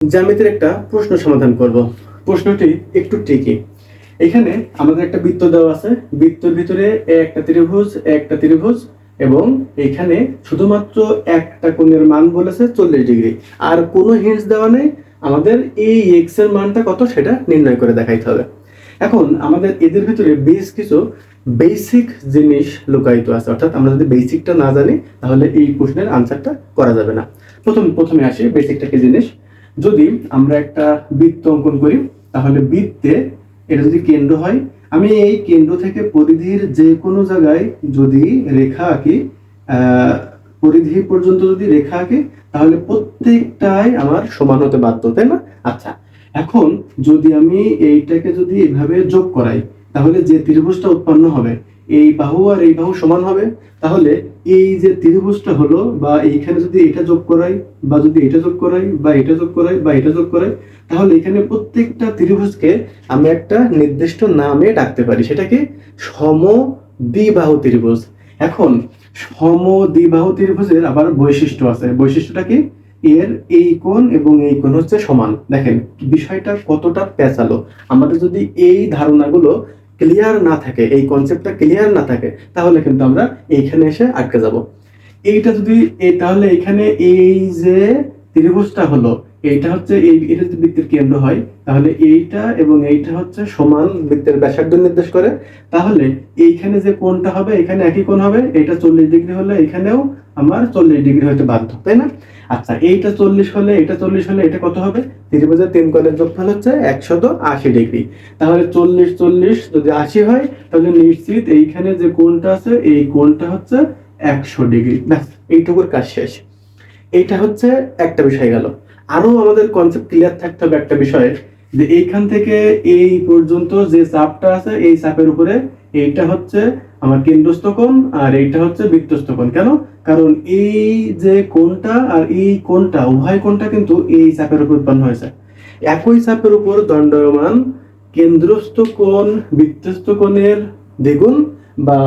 জ্যামিতির একটা প্রশ্ন সমাধান করব। প্রশ্নটি একটু ট্রিকি এখানে আমাদের একটা বৃত্ত দেওয়া আছে। বৃত্তের ভিতরে একটা ত্রিভুজ একটা ত্রিভুজ, এবং এখানে শুধুমাত্র একটা কোণের মান বলেছে চল্লিশ ডিগ্রি। আর কোনো হিন্টস দেওয়া নেই। আমাদের এই এক্সের মানটা কত সেটা নির্ণয় করে দেখাইতে হবে। এখন আমাদের এদের ভিতরে বেশ কিছু বেসিক জিনিস লুকায়িত আছে। অর্থাৎ আমরা যদি বেসিকটা না জানি, তাহলে এই প্রশ্নের আনসারটা করা যাবে না। প্রথম প্রথমে আসি বেসিকটা কি জিনিস। যদি আমরা একটা বৃত্ত অঙ্কন করি, তাহলে বৃত্তে এটা যদি কেন্দ্র হয়, আমি এই কেন্দ্র থেকে পরিধির যে কোনো জায়গায় যদি রেখা আঁকি পরিধি পর্যন্ত যদি রেখা আঁকি, তাহলে প্রত্যেকটাই আমার সমান হতে বাধ্য, তাই না? আচ্ছা এখন যদি আমি এইটাকে যদি এভাবে যোগ করাই, তাহলে যে ত্রিভুজটা উৎপন্ন হবে এই বাহু আর এই বাহু সমান হবে, তাহলে এই যে ত্রিভুজটা হলো বা এইখানে যদি এটা যোগ করাই বা যদি এটা যোগ করাই বা এটা যোগ করাই বা এটা যোগ করাই, তাহলে এখানে প্রত্যেকটা ত্রিভুজকে আমি একটা নির্দিষ্ট নামে ডাকতে পারি। সেটাকে সম দ্বিবাহু ত্রিভুজ। এখন সম দ্বিবাহু ত্রিভুজের আবার বৈশিষ্ট্য আছে। বৈশিষ্ট্যটা কি? এর এই কোণ এবং এই কোণ হচ্ছে সমান। দেখেন, বিষয়টা কতটা পেঁচালো। আমাদের যদি এই ধারণাগুলো ক্লিয়ার না থাকে, এই কনসেপ্টটা ক্লিয়ার না থাকে, তাহলে কিন্তু আমরা এইখানে এসে আটকে যাব। এইটা যদি তাহলে এখানে এই যে ত্রিভুজটা হলো, এইটা হচ্ছে এই এটা যদি বৃত্তের কেন্দ্র হয়, তাহলে এইটা এবং এইটা হচ্ছে সমান বৃত্তের ব্যাসার্ধ নির্দেশ করে। তাহলে এইখানে যে কোণটা হবে, এখানে একই কোণ হবে এটা চল্লিশ ডিগ্রি হলে এখানেও আমার চল্লিশ ডিগ্রি হতে বাধ্য, তাই না? আচ্ছা এইটা চল্লিশ হলে, এটা চল্লিশ হলে এটা কত হবে? ত্রিভুজের তিন কোণের যোগফল হচ্ছে একশত আশি ডিগ্রি। তাহলে চল্লিশ চল্লিশ যদি আশি হয়, তাহলে নিশ্চিত এইখানে যে কোণটা আছে, এই কোণটা হচ্ছে একশো ডিগ্রি। ব্যাস, এইটুকুর কাজ শেষ। এইটা হচ্ছে একটা বিষয় গেল। আরও আমাদের কনসেপ্ট ক্লিয়ার থাকতে হবে একটা বিষয়ে যে এইখান থেকে এই পর্যন্ত যে চাপটা আছে, এই চাপের উপরে এইটা হচ্ছে আমার কেন্দ্রস্থ কোণ আর এইটা হচ্ছে বৃত্তস্থ কোণ। কেন? কারণ এই যে কোণটা আর এই কোণটা, উভয় কোণটা কিন্তু এই চাপের উপর উৎপন্ন হয়েছে। একই চাপের উপর দণ্ডায়মান কেন্দ্রস্থ কোণ, বৃত্তস্থ কোণের দ্বিগুণ বা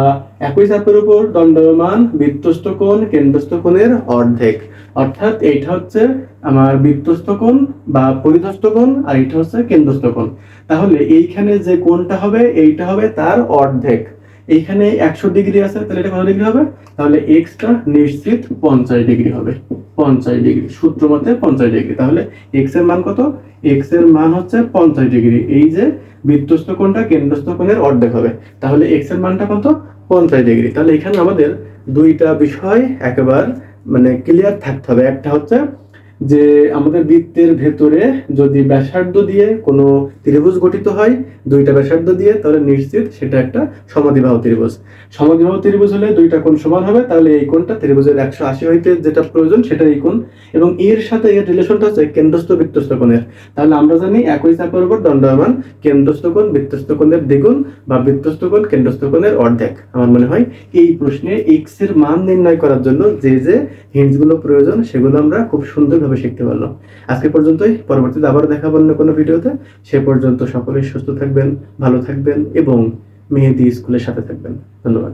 একই চাপের উপর দণ্ডমান বৃত্তস্থ কোণ, কেন্দ্রস্থ কোণের অর্ধেক। অর্থাৎ এইটা হচ্ছে আমার বৃত্তস্থ কোণ বা পরিধস্থ কোণ, আর এইটা হচ্ছে কেন্দ্রস্থ কোণ। তাহলে এইখানে যে কোণটা হবে, এইটা হবে তার অর্ধেক। এইখানে একশো ডিগ্রি আছে, তাহলে এটা কত ডিগ্রি হবে? তাহলে এক্সটা নিশ্চিত পঞ্চাশ ডিগ্রি হবে। পঞ্চাশ ডিগ্রি, সূত্র মতে পঞ্চাশ ডিগ্রি। তাহলে এক্সের মান কত? এক্সের মান হচ্ছে পঞ্চাশ ডিগ্রি। এই যে বৃত্তস্থ কোণটা কেন্দ্রস্থ কোণের অর্ধেক হবে। তাহলে এক্সের মানটা কত? পঞ্চাশ ডিগ্রি। তাহলে এখানে আমাদের দুইটা বিষয় একেবারে মানে ক্লিয়ার থাকতে হবে। একটা হচ্ছে যে আমাদের বৃত্তের ভেতরে যদি ব্যাসার্ধ দিয়ে কোনো ত্রিভুজ গঠিত হয়, দুইটা ব্যাসার্ধ দিয়ে, তাহলে নিশ্চিত সেটা একটা সমাধিবাহু ত্রিভুজ। সমাধিবাহু ত্রিভুজ হলে দুইটা কোণ সমান হবে, তাহলে এই কোণটা ত্রিভুজের একশো আশি হইতে যেটা প্রয়োজন সেটা এই কোণ। এবং এর সাথে এর রিলেশনটা হচ্ছে কেন্দ্রস্থ বৃত্তস্থ কোণের। তাহলে আমরা জানি একই চাপের উপর দণ্ডায়মান কেন্দ্রস্থ কোণ, বৃত্তস্থ কোণের দ্বিগুণ বা বৃত্তস্থ কোণ, কেন্দ্রস্থ কোণের অর্ধেক। আমার মনে হয় এই প্রশ্নে এক্সের মান নির্ণয় করার জন্য যে যে হিন্টসগুলো প্রয়োজন, সেগুলো আমরা খুব সুন্দরভাবে শিখতে পারল আজকে পর্যন্তই। পরবর্তীতে আবার দেখা অন্য কোনো ভিডিওতে। সে পর্যন্ত সকলেই সুস্থ থাকবেন, ভালো থাকবেন এবং মেহেদি স্কুলের সাথে থাকবেন। ধন্যবাদ।